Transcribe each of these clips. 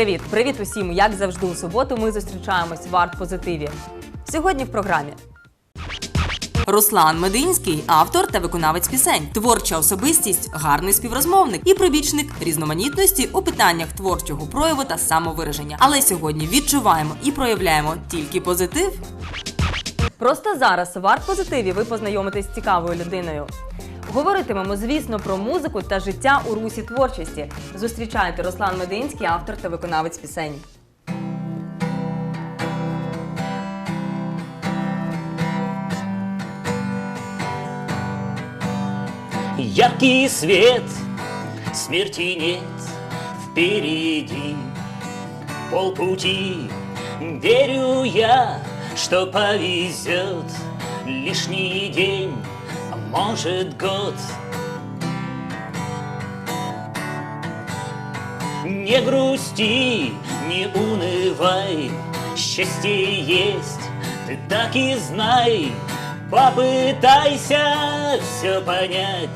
Привіт, привіт усім! Як завжди, у суботу ми зустрічаємось в арт позитиві. Сьогодні в програмі. Руслан Мединський автор та виконавець пісень, творча особистість, гарний співрозмовник і прибічник різноманітності у питаннях творчого прояву та самовираження. Але сьогодні відчуваємо і проявляємо тільки позитив. Просто зараз в арт позитиві ви познайомитесь з цікавою людиною. Говоритимемо, звісно, про музику та життя у русі творчості. Зустрічайте Руслан Мединський, автор та виконавець пісень. Яркий свет, смерти нет впереди Полпути, верю я, что повезет Лишний день, может год Не грусти, не унывай, счастье есть, ты так и знай. Попытайся все понять,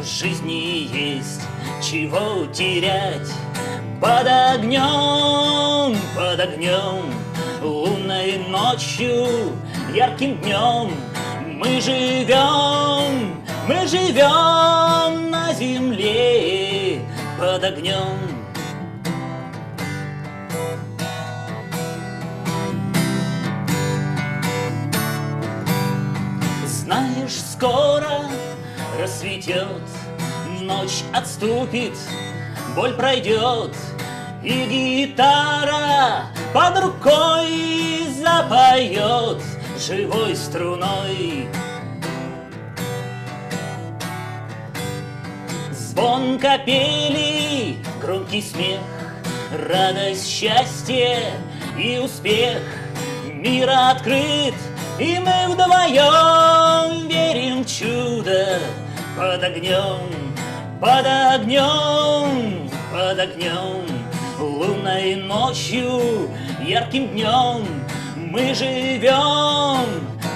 в жизни есть чего терять. Под огнем, под огнем, лунной ночью, ярким днем мы живем, мы живем на земле под огнем. Знаешь, скоро рассветет, ночь отступит, боль пройдет, и гитара под рукой запоет живой струной. Звон капели, громкий смех, радость, счастье и успех. Мир открыт, и мы вдвоем верим в чудо под огнем, под огнем, под огнем, лунной ночью, ярким днем. Мы живем,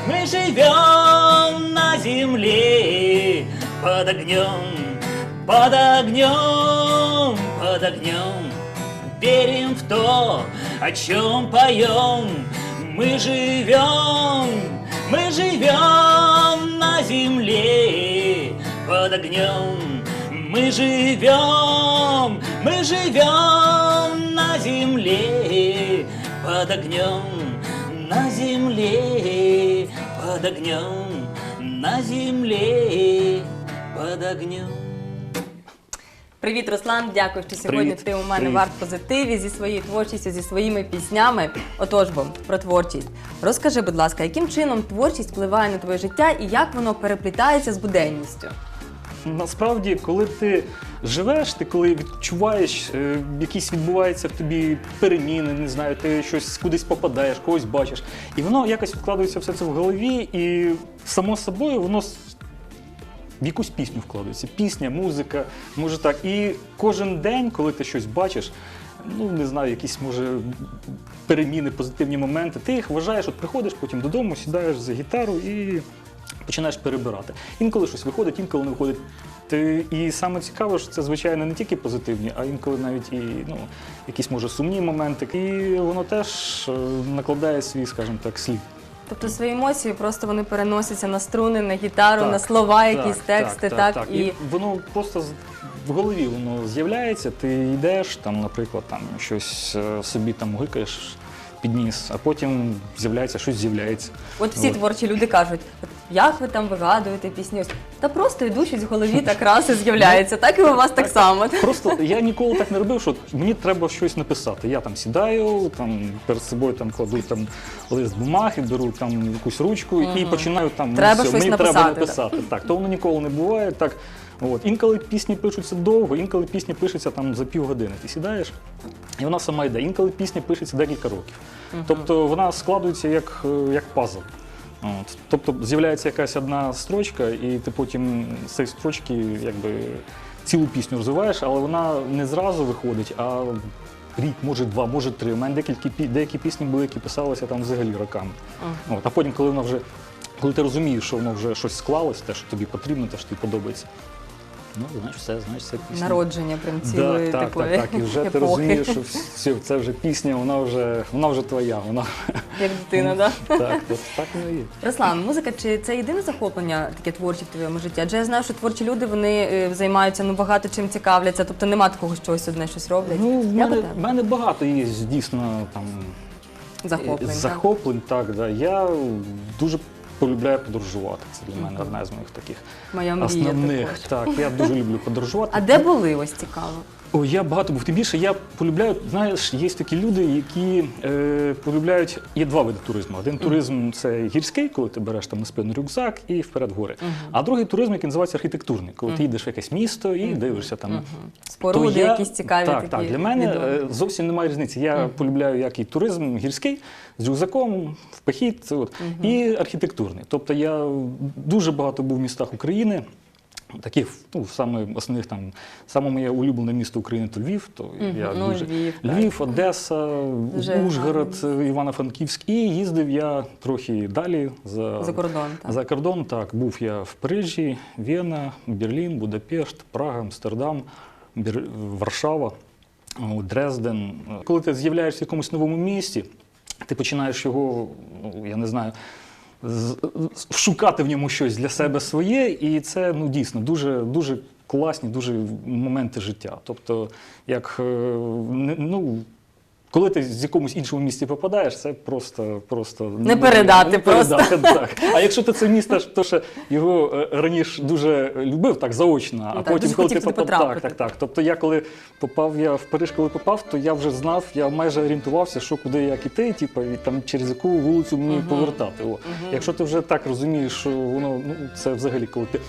мы живем на земле под огнем, под огнем, под огнем. Верим в то, о чем поем. Мы живем, мы живем на земле под огнем. Мы живем, мы живем на земле под огнем, на земле под огнем, на земле под огнем. Привіт, Руслан! Дякую, що сьогодні Привіт. ти у мене Привіт. в арт позитиві зі своєю творчістю, зі своїми піснями. Отож бо про творчість. Розкажи, будь ласка, яким чином творчість впливає на твоє життя і як воно переплітається з буденністю? Насправді, коли ти живеш, ти коли відчуваєш, е, якісь відбуваються в тобі переміни, не знаю, ти щось кудись попадаєш, когось бачиш, і воно якось вкладається все це в голові, і само собою воно в якусь пісню вкладається. Пісня, музика, може так. І кожен день, коли ти щось бачиш, ну не знаю, якісь може переміни, позитивні моменти, ти їх вважаєш, от приходиш потім додому, сідаєш за гітару і починаєш перебирати. Інколи щось виходить, інколи не виходить. Ти, і саме цікаве, що це, звичайно, не тільки позитивні, а інколи навіть і ну, якісь може сумні моменти. І воно теж е, накладає свій, скажімо так, слід. Тобто свої емоції просто вони переносяться на струни, на гітару, Так, на слова, якісь тексти, так, І... і воно просто в голові воно з'являється, ти йдеш, там, наприклад, там щось е, собі там гикаєш підніс, а потім з'являється щось з'являється. от всі От. творчі люди кажуть, «От як ви там вигадуєте пісні? Ось, Та просто йду щось в голові так раз і з'являється. Так і у вас так само. Просто я ніколи так не робив, що мені треба щось написати. Я там сідаю, там перед собою там кладу там лист бумаги, беру там якусь ручку і починаю там ну, Треба все, щось мені треба написати. Так, то воно ніколи не буває. Так, от інколи пісні пишуться довго, інколи пісні пишуться там за півгодини. Ти сідаєш, і вона сама йде. Інколи пісня пишеться декілька років. Тобто вона складується як, е, як пазл. От. Тобто з'являється якась одна строчка, і ти потім з цієї строчки якби цілу пісню розвиваєш, але вона не зразу виходить, а рік, може два, може три. У мене деякі, деякі пісні були, які писалися там взагалі роками. От. А потім, коли вона вже, коли ти розумієш, що воно вже щось склалось, те, що тобі потрібно, те, що тобі подобається, ну, значить, все, значить, це пісня. Народження прям цілої Так, так, такої так, так. І вже ти розумієш, що все, це вже пісня, вона вже, вона вже твоя. Вона Як дитина, так? так, то- так воно є. Руслан, музика чи це єдине захоплення таке творче в твоєму житті? Адже я знаю, що творчі люди вони е, займаються ну багато чим цікавляться, тобто нема такого, що ось одне щось роблять. Ну, в мене, в мене багато є дійсно там захоплень. так? Так, да. Я дуже полюбляю подорожувати. Це для мене одна з моїх таких Моя мрія основних. Так, я дуже люблю подорожувати. А де були ось цікаво? О, я багато був. Тим більше я полюбляю, знаєш, є такі люди, які е, полюбляють. Є два види туризму. Один туризм це гірський, коли ти береш там на спину рюкзак і вперед гори. А другий туризм, який називається архітектурний, коли ти їдеш в якесь місто і дивишся там. Споруди, То я- якісь цікаві так, такі. Так, для мене відомі. е, зовсім немає різниці. Я полюбляю як і туризм гірський з рюкзаком, в похід, це от, і архітектурний. Тобто я дуже багато був в містах України. Таких ну, саме основних там саме моє улюблене місто України то Львів. То я ну, дуже Львів. Львів, Одеса, Дуже Ужгород, Івано-Франківськ. І їздив я трохи далі за, За кордон, так. За кордон так був я в Парижі, Вена, Берлін, Будапешт, Прага, Амстердам, Бір... Варшава, Дрезден. Коли ти з'являєшся в якомусь новому місті, ти починаєш його, ну, я не знаю. Шукати в ньому щось для себе своє, і це ну дійсно дуже дуже класні, дуже моменти життя. Тобто, як е, ну, коли ти з якомусь іншому місті попадаєш, це просто просто Не передати не просто. передати, так. А якщо ти це місто, то що його е, раніше дуже любив, так заочно, а Ну, так, потім, коли ти попав, так, так, так. Тобто я коли попав, я в Париж, коли попав, то я вже знав, я майже орієнтувався, що куди як іти, типу, і там через яку вулицю мені повертати. О. Якщо ти вже так розумієш, що воно ну це взагалі коли ти.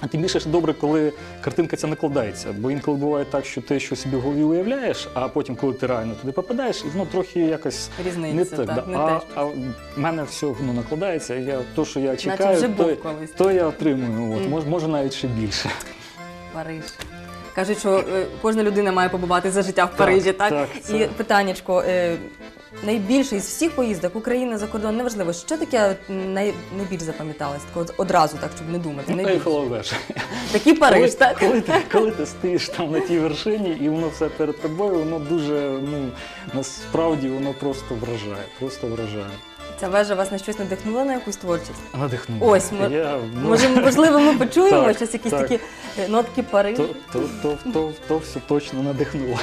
А тим більше ж добре, коли картинка ця накладається. Бо інколи буває так, що ти щось собі в голові уявляєш, а потім, коли ти реально туди попадаєш, і воно трохи якось Різниця, не так, так. да. не а, те, а в мене все воно накладається. Я то, що я чекаю, вже був то, колись. то я отримую. От може, може навіть ще більше. Париж. Кажуть, що е, кожна людина має побувати за життя в Парижі, так? так, І це- питаннячко, е, найбільше із всіх поїздок України за кордон, неважливо, що таке най, найбільш запам'яталось, Так от одразу так, щоб не думати. Ну, найбільше. Ейфелова вежа. Такий Париж, коли, так? Коли ти, коли ти стоїш там на тій вершині, і воно все перед тобою, воно дуже, ну насправді воно просто вражає, просто вражає. Ця вежа вас на щось надихнула на якусь творчість? Надихнуло. Ось, ми- Я, ну, Може, можливо, ми почуємо Так, щось якісь так. такі е, нотки Парижу? то, то, то, то, то все точно надихнуло.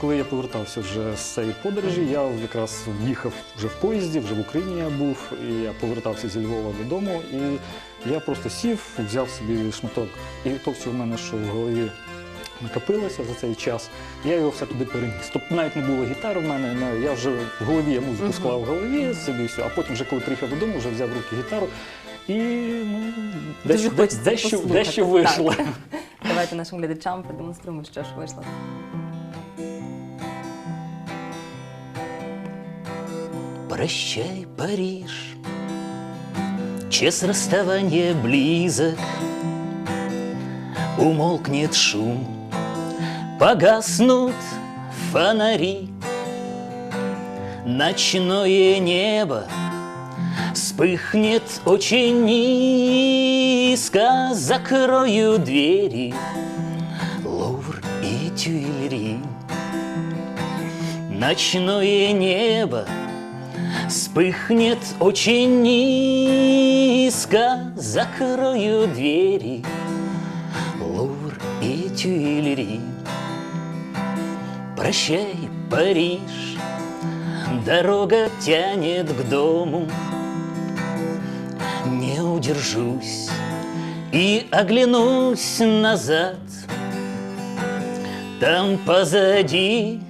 Коли я повертався вже з цієї подорожі, я якраз їхав вже в поїзді, вже в Україні я був, і я повертався зі Львова додому, і я просто сів, взяв собі шматок, і то все в мене, що в голові накопилося за цей час, я його все туди переніс. Тобто навіть не було гітари в мене, на- я вже в голові я музику склав в голові собі все, а потім, вже коли приїхав додому, вже взяв в руки гітару. І ну, дещо, дещо, дещо вийшло. Так. Давайте нашим глядачам продемонструємо, що ж вийшло. Прощай, Париж, Час расставания близок, Умолкнет шум, Погаснут фонари, Ночное небо Вспыхнет очень низко, Закрою двери Лувр и Тюильри. Ночное небо Вспыхнет очень низко, Закрою двери Лувр и Тюильри. Прощай, Париж, Дорога тянет к дому, Не удержусь и оглянусь назад. Там позади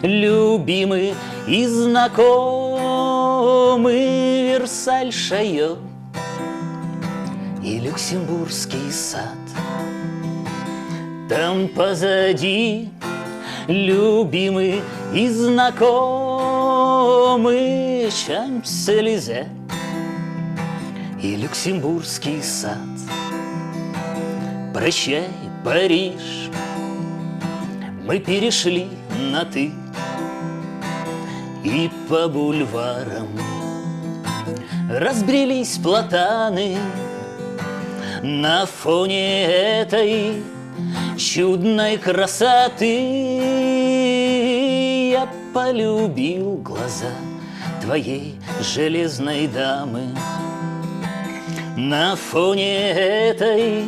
любимый и знакомый Версаль Шайо и Люксембургский сад. Там позади любимый и знакомый Шамс-Элизе и Люксембургский сад. Прощай, Париж, мы перешли на «ты» И по бульварам разбрелись платаны На фоне этой чудной красоты. Я полюбил глаза твоей железной дамы. На фоне этой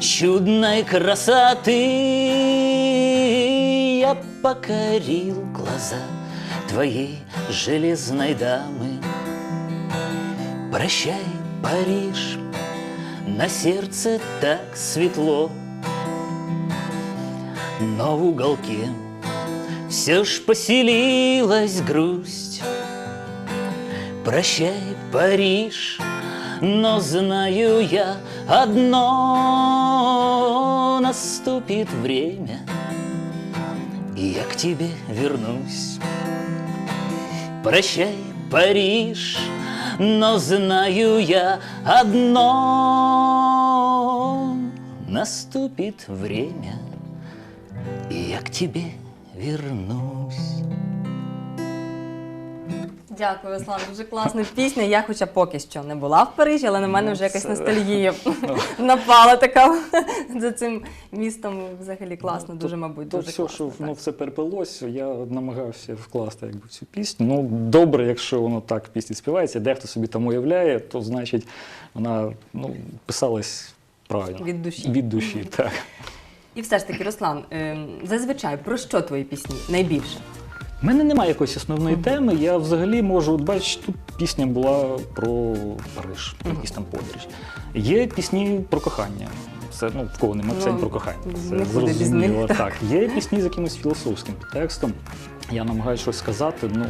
чудной красоты Я покорил глаза твоей железной дамы. Прощай, Париж, на сердце так светло, но в уголке все ж поселилась грусть. Прощай, Париж, но знаю я одно, наступит время, и я к тебе вернусь. Прощай, Париж, но знаю я одно, наступит время, и я к тебе вернусь. Дякую, Руслан. Дуже класна пісня. Я, хоча поки що не була в Парижі, але на мене вже якась ностальгія напала така за цим містом. Взагалі класно, дуже, мабуть, То дуже все, класно. що воно все переплелося, я намагався вкласти якби, цю пісню. Ну, добре, якщо воно так в пісні співається, дехто собі там уявляє, то значить вона ну, писалась правильно. Від душі. Від душі, так. І все ж таки, Руслан, ем, зазвичай про що твої пісні найбільше? У мене немає якоїсь основної теми. Я взагалі можу, от бачиш, тут пісня була про Париж, про якісь там подорожі. Є пісні про кохання. Це ну в кого немає Ну, пісень про кохання. Це без зрозуміло. них. Так, є пісні з якимось філософським підтекстом. Я намагаюся щось сказати. Ну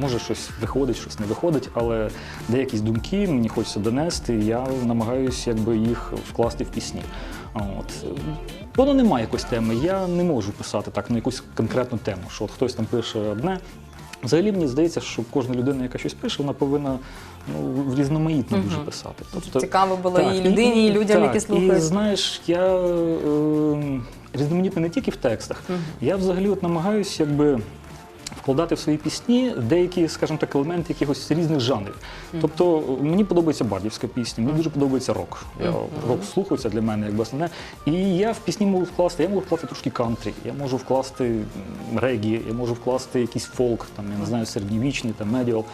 може щось виходить, щось не виходить, але деякі думки мені хочеться донести. і Я намагаюся якби їх вкласти в пісні. От воно немає якоїсь теми. Я не можу писати так на якусь конкретну тему, що от хтось там пише одне. Взагалі мені здається, що кожна людина, яка щось пише, вона повинна ну, різноманітно дуже писати. Тобто, Цікаво було і людині, і людям, так, які слухають. І знаєш, я е, різноманітний не тільки в текстах. Я взагалі от намагаюся якби. Вкладати в свої пісні деякі, скажімо так, елементи якихось різних жанрів. Тобто мені подобається бардівська пісня, мені дуже подобається рок. Я рок слухається для мене якби основне. І я в пісні можу вкласти, я можу вкласти трошки кантрі, я можу вкласти регі, я можу вкласти якийсь фолк, там я не знаю, середньовічний, там медіал.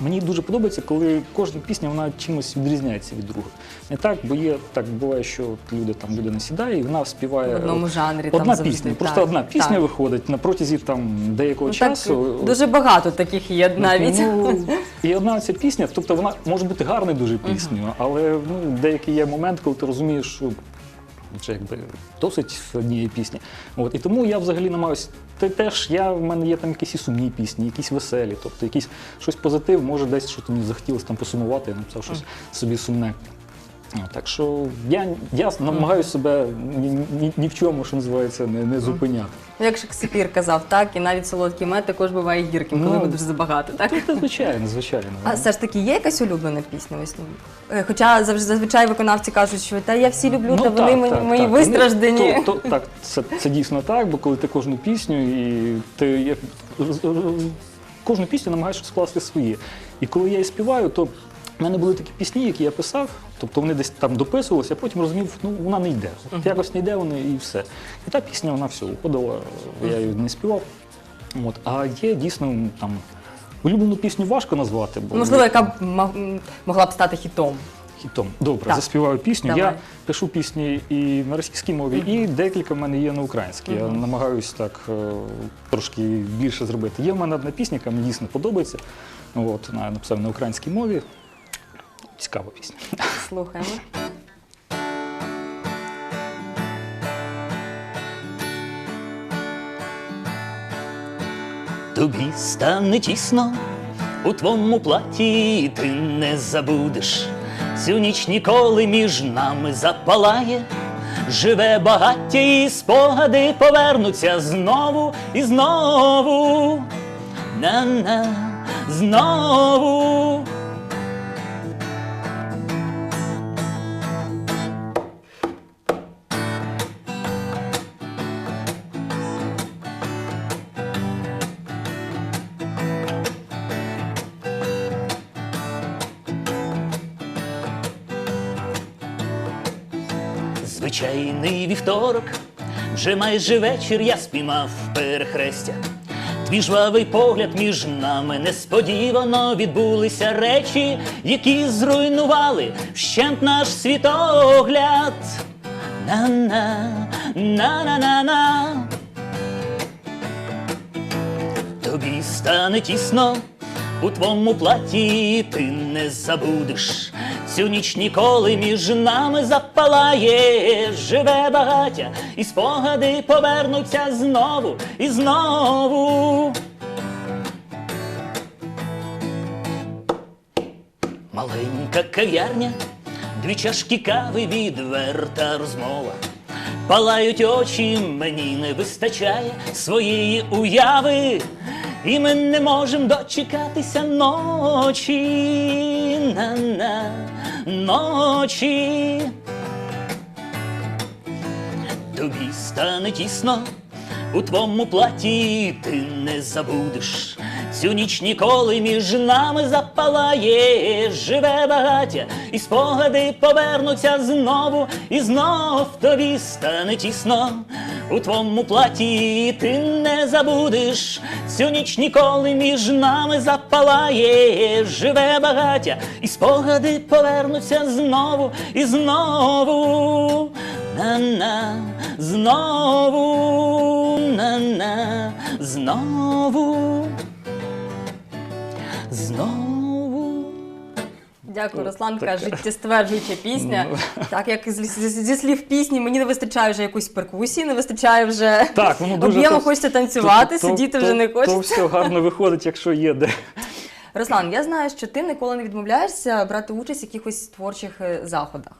Мені дуже подобається, коли кожна пісня вона чимось відрізняється від другої. Не так, бо є так буває, що от люди там людина сідає і вона співає В одному жанрі там одна завжди, пісня. так, Просто одна пісня так. виходить на протязі там деякого Ну, так, часу. дуже багато таких є навіть. Ну, і одна ця пісня, тобто вона може бути гарною дуже піснею, але ну, деякий є момент, коли ти розумієш, що це якби досить однієї пісні. От, і тому я взагалі намагаюся. Ти теж я, в мене є там якісь і сумні пісні, якісь веселі, тобто якісь щось позитив, може десь що мені захотілося там посумувати, я написав щось собі сумне. Так що я, я намагаюся себе ні, ні, ні в чому, що називається, не, не зупиняти. Ну, Як Шекспір казав, так, і навіть солодкий мед також буває гірким, коли Ну, його дуже забагато, так? Це звичайно, звичайно. А все ж таки є якась улюблена пісня? Ось, ну, е, Хоча завжди зазвичай виконавці кажуть, що та я всі люблю, та вони мої, мої Ну, вистраждені. то, то, так, це, це дійсно так, бо коли ти кожну пісню і ти є, кожну пісню намагаєшся скласти своє. І коли я її співаю, то в мене були такі пісні, які я писав, тобто вони десь там дописувалися, а потім розумів, ну вона не йде. От Якось не йде вона і все. І та пісня, вона все уходила, я її не співав. От. А є дійсно там. Улюблену пісню важко назвати, бо Можливо, яка б ма- могла б стати хітом. хітом. Добре, Так. заспіваю пісню. Давай. Я пишу пісні і на російській мові, і декілька в мене є на українській. Я намагаюся так е, трошки більше зробити. Є в мене одна пісня, яка мені дійсно подобається. От, вона написав на українській мові. Цікава пісня. Слухаємо. Тобі стане тісно у твоєму платі, і ти не забудеш. Цю ніч ніколи між нами запалає, живе багаття, і спогади повернуться знову і знову. На-на, знову. Звичайний вівторок, вже майже вечір я спіймав перехрестя. Твій жвавий погляд між нами несподівано відбулися речі, які зруйнували вщент наш світогляд. На-на, на-на-на-на. Тобі стане тісно у твоєму платі, ти не забудеш. Цю ніч ніколи між нами запалає, живе багаття, і спогади повернуться знову і знову. Маленька кав'ярня, дві чашки кави, відверта розмова. Палають очі, мені не вистачає своєї уяви, і ми не можемо дочекатися ночі, на-на, ночі. Тобі стане тісно у твоєму платі, ти не забудеш. Цю ніч ніколи між нами запалає, живе багаття, і спогади повернуться знову, і знов тобі стане тісно. У твоєму платі ти не забудеш, цю ніч ніколи між нами запалає, живе багаття, і спогади повернуться знову і знову. На-на, знову, на-на, знову, знову. Дякую, Руслан. Така життєстверджуюча пісня. Так як зі, слів пісні, мені не вистачає вже якоїсь перкусії, не вистачає вже Так, об'єму, хочеться танцювати, сидіти вже не То все гарно виходить, якщо є де. Руслан, я знаю, що ти ніколи не відмовляєшся брати участь в якихось творчих е, заходах.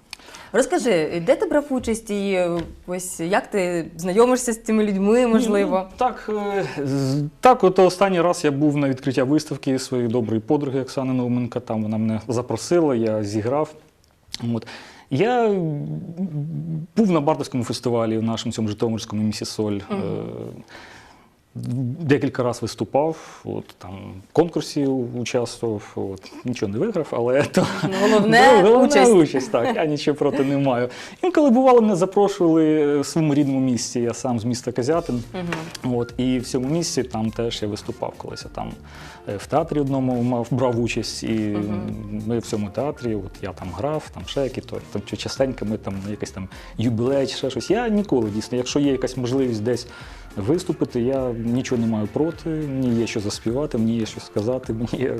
Розкажи, де ти брав участь і е, ось як ти знайомишся з цими людьми, можливо? Ну, так, е, так, от останній раз я був на відкриття виставки своєї доброї подруги Оксани Науменка. Там вона мене запросила, я зіграв. От. Я був на Бардовському фестивалі в нашому цьому Житомирському місі Соль. Е, Декілька разів виступав, от, там, в конкурсі участвував, от, нічого не виграв, але то, Ну, головне головне участь. участь, так, я нічого проти не маю. Інколи бувало, мене запрошували в своєму рідному місті, я сам з міста Козятин. От, і в цьому місці там теж я виступав колись. Я там е, в театрі одному мав, брав участь, і ми в цьому театрі, от я там грав, там ще які то там частенько ми там якийсь там юбілей, чи ще щось. Я ніколи дійсно, якщо є якась можливість десь виступити, я нічого не маю проти, мені є що заспівати, мені є що сказати, мені є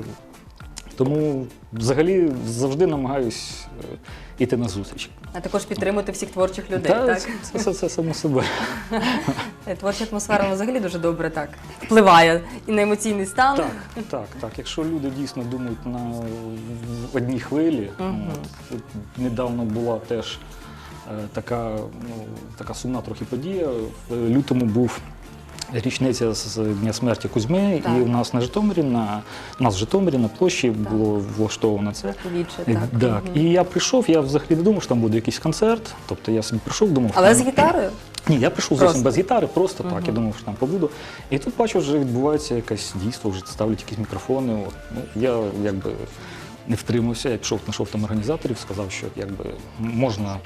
тому взагалі завжди намагаюсь е, іти на зустріч. А також підтримувати всіх творчих людей. Та, так? Це, це, це само собою. Е, Творча атмосфера взагалі дуже добре так впливає і на емоційний стан. Так, так, так. Якщо люди дійсно думають на одній хвилі, Мгм. от, недавно була теж така, ну, така сумна трохи подія. В лютому був. Річниця з Дня смерті Кузьми, Так. і у нас на Житомирі, на нас в Житомирі на площі було влаштовано це. Віче, Е, так. Так, Мгм. і я прийшов, я взагалі не думав, що там буде якийсь концерт. Тобто я собі прийшов, думав, Але що з гітарою? ні, я прийшов зовсім без гітари, просто так. Мгм. Я думав, що там побуду. І тут бачу, вже відбувається якесь дійство, вже ставлять якісь мікрофони. От. Ну, я якби не втримався, я пішов, знайшов там організаторів, сказав, що якби можна.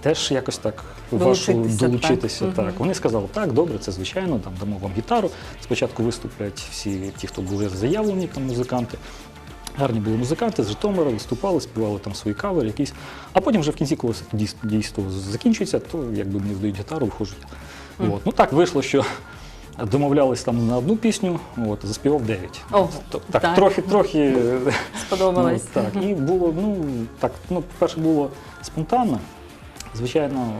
Теж якось так вашу Долучитися, долучитися. так. Так. Вони сказали, так, добре, це звичайно, там дамо вам гітару. Спочатку виступлять всі ті, хто були заявлені, там музиканти. Гарні були музиканти з Житомира, виступали, співали там свої кавери якісь. А потім вже в кінці, коли дійство закінчується, то якби мені здають гітару, виходжу. я. От. Ну так вийшло, що домовлялись там на одну пісню, от, заспівав дев'ять. То- Так, так. трохи, трохи Сподобалось. Ну, так, і було, ну, так, ну, по-перше, було спонтанно. Звичайно,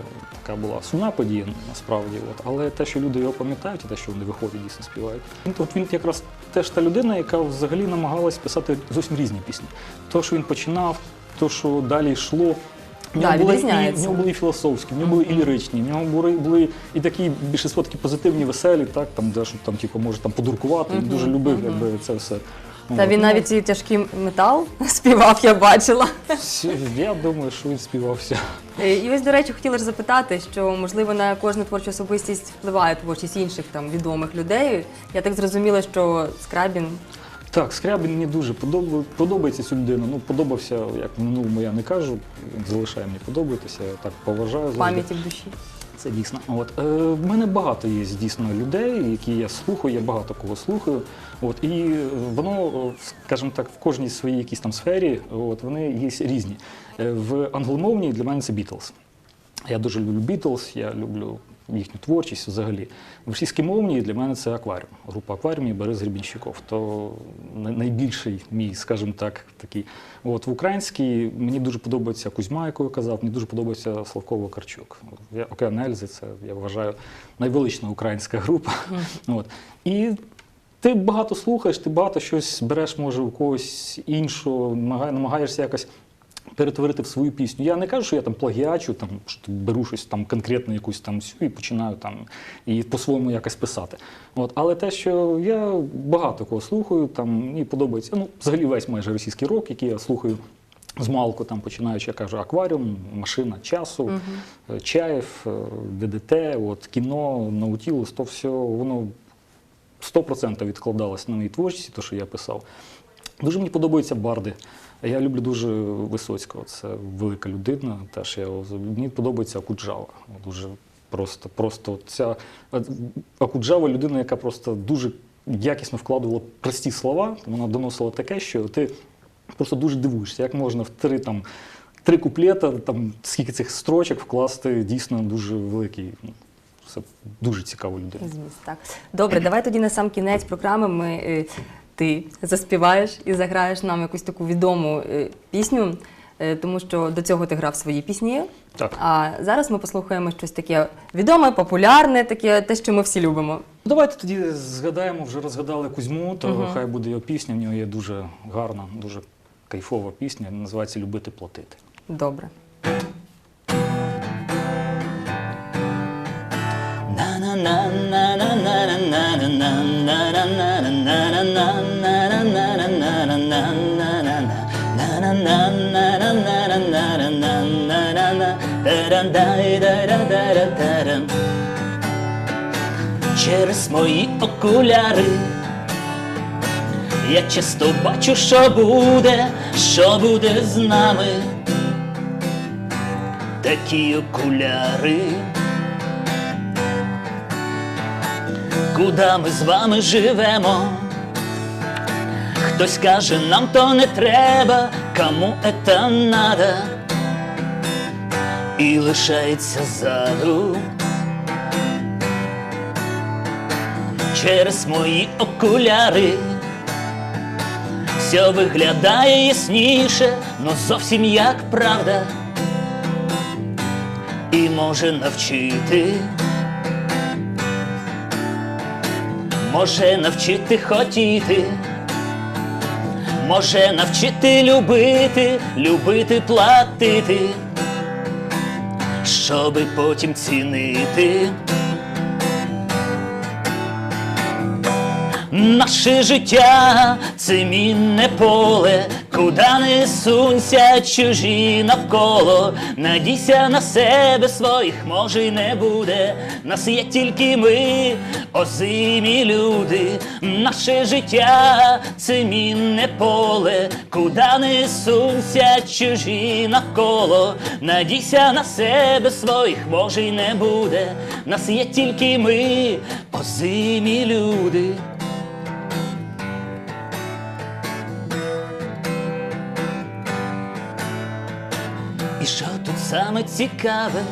така була сумна подія насправді. От. Але те, що люди його пам'ятають, і те, що вони виходять, дійсно співають. Він, от він якраз теж та людина, яка взагалі намагалась писати зовсім різні пісні. То, що він починав, то, що далі йшло. В Да, нього, були, і, в нього були і філософські, в нього були і ліричні, в нього були, були і такі більшість такі позитивні, веселі, так, там, де що там, типу, може там подуркувати. Він дуже любив якби, це все. Та він навіть і тяжкий метал співав, я бачила. Я думаю, що він співався. Е, І ось, до речі, хотіла ж запитати, що можливо на кожну творчу особистість впливає творчість інших там відомих людей. Я так зрозуміла, що Скрабін Так, Скрябін мені дуже подобає, подобається цю людину. Ну, подобався, як в минулому я не кажу, залишає мені подобатися, я так поважаю. Пам'яті в душі. Це дійсно. От е, в мене багато є дійсно людей, які я слухаю, я багато кого слухаю. От і воно, скажімо так, в кожній своїй якійсь там сфері, от вони є різні. Е, в англомовній для мене це Бітлз. Я дуже люблю Бітлз, я люблю їхню творчість взагалі. В російськомовній для мене це акваріум. Група акваріумі Борис Гребінщиков. То найбільший мій, скажімо так, такий. От в українській мені дуже подобається Кузьма, яку я казав, мені дуже подобається Славко Вакарчук. Я Океан Ельзи, це я вважаю найвелична українська група. От. І ти багато слухаєш, ти багато щось береш, може, у когось іншого, намагаєшся якось перетворити в свою пісню. Я не кажу, що я там плагіачу, там що беру щось там конкретно якусь там всю і починаю там і по-своєму якось писати. От, але те, що я багато кого слухаю, там мені подобається. Ну, взагалі весь майже російський рок, який я слухаю. З малку, там починаючи, я кажу, акваріум, машина часу, чаєв, е, ДДТ, от, кіно, наутілус, то все воно 100% відкладалось на моїй творчості, то, що я писав. Дуже мені подобаються барди. Я люблю дуже Висоцького, це велика людина. Теж я мені подобається Акуджава. Дуже просто, просто ця Акуджава людина, яка просто дуже якісно вкладувала прості слова, вона доносила таке, що ти просто дуже дивуєшся, як можна в три там. Три куплета, там скільки цих строчок вкласти дійсно дуже великий. ну, Це дуже цікава людина. Зміст, так. Добре, давай тоді на сам кінець програми ми, е, ти заспіваєш і заграєш нам якусь таку відому е, пісню, е, тому що до цього ти грав свої пісні. Так. А зараз ми послухаємо щось таке відоме, популярне, таке, те, що ми всі любимо. Давайте тоді згадаємо, вже розгадали Кузьму, то Мгм. хай буде його пісня. В нього є дуже гарна, дуже кайфова пісня. Називається Любити платити. Добре. Через мої окуляри я часто бачу, що буде, що буде з нами. Такі окуляри. Куда ми з вами живемо? Хтось каже, нам то не треба, кому это надо, і лишається ззаду. Через мої окуляри все виглядає ясніше, но зовсім як правда, і може навчити. Може навчити хотіти, може навчити любити, любити платити, щоби потім цінити. Наше життя це мінне поле, куди не сунься чужі навколо. Надійся на себе своїх, може й не буде. Нас є тільки ми, озимі люди. Наше життя це мінне поле, куди не сунься чужі навколо. Надійся на себе своїх, може й не буде. Нас є тільки ми, озимі люди. Саме цікаве?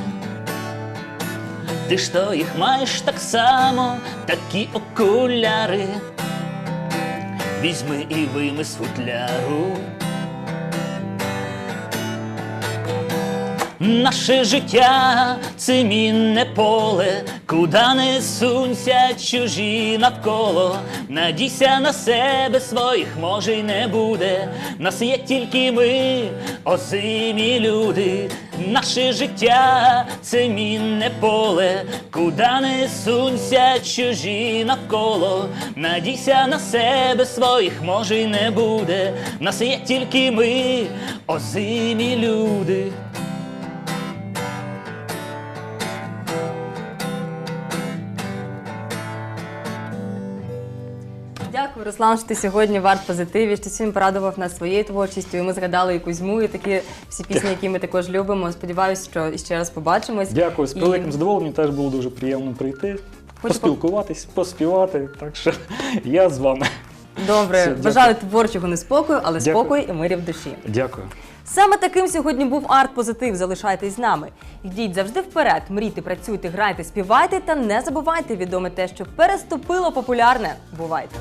Ти ж то їх маєш так само, такі окуляри. Візьми і вийми з футляру. Наше життя це мінне поле, куди не сунься чужі навколо. Надійся на себе своїх, може й не буде. Нас є тільки ми, озимі люди. Наше життя це мінне поле, куди не сунься чужі навколо. Надійся на себе своїх, може й не буде. Нас є тільки ми, озимі люди. Руслан, що ти сьогодні в арт-позитиві, що ти сьогодні порадував нас своєю творчістю. І ми згадали і Кузьму, і такі всі пісні, які ми також любимо. Сподіваюсь, що іще раз побачимось. Дякую, з І великим задоволенням теж було дуже приємно прийти, поспілкуватись, поспівати. Так що я з вами. Добре, Все, дякую. бажаю творчого неспокою, але Дякую. спокою і мирі в душі. Дякую. Саме таким сьогодні був арт-позитив. Залишайтесь з нами. Йдіть завжди вперед. Мрійте, працюйте, грайте, співайте та не забувайте відоме те, що переступило популярне. Бувайте!